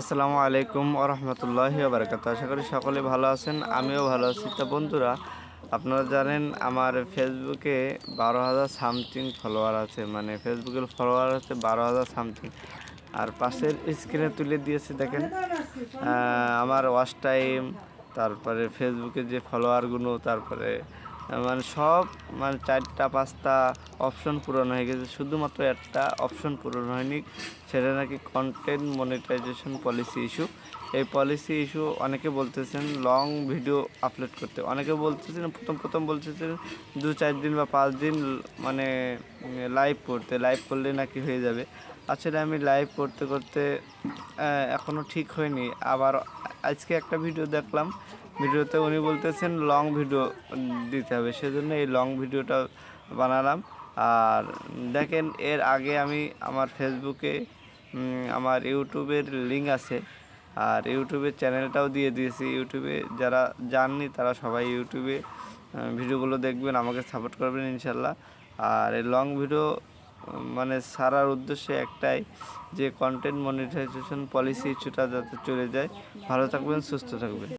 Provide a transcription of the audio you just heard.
আসসালামু আলাইকুম ওরহমতুল্লাহি বারকাত আশা করি সকলে ভালো আছেন, আমিও ভালো আছি। তা বন্ধুরা, আপনারা জানেন আমার ফেসবুকে বারো হাজার সামথিং ফলোয়ার আছে মানে ফেসবুকের ফলোয়ার আছে বারো হাজার সামথিং। আর পাশের স্ক্রিনে তুলে দিয়েছি, দেখেন আমার ওয়াচ টাইম, তারপরে ফেসবুকে যে ফলোয়ারগুলো, তারপরে মানে সব মানে চারটা, পাঁচটা অপশন পূরণ হয়ে গেছে। শুধুমাত্র একটা অপশন পূরণ হয়নি, সেটা নাকি কন্টেন্ট মনিটাইজেশন পলিসি ইস্যু এই পলিসি ইস্যু অনেকে বলতেছেন লং ভিডিও আপলোড করতে। অনেকে বলতেছেন, প্রথম প্রথম বলতেছেন দু, চার দিন বা পাঁচ দিন মানে লাইভ করতে। লাইভ করলে নাকি হয়ে যাবে। আসলে আমি লাইভ করতে করতে এখনও ঠিক হয়নি। আবার আজকে একটা ভিডিও দেখলাম। ভিডিওতে উনি বলতেছেন লং ভিডিও দিতে হবে। সেজন্য এই লং ভিডিওটা বানালাম। আর দেখেন, এর আগে আমি আমার ফেসবুকে আমার ইউটিউবের লিঙ্ক আছে। আর ইউটিউবের চ্যানেলটাও দিয়ে দিয়েছি। ইউটিউবে যারা জাননি তারা সবাই ইউটিউবে ভিডিওগুলো দেখবেন, আমাকে সাপোর্ট করবেন ইনশাল্লাহ। আর এই লং ভিডিও মানে সারার উদ্দেশ্যে একটাই, যে কন্টেন্ট মনিটাইজেশন পলিসি ইস্যুটা যাতে চলে যায়। ভালো থাকবেন, সুস্থ থাকবেন।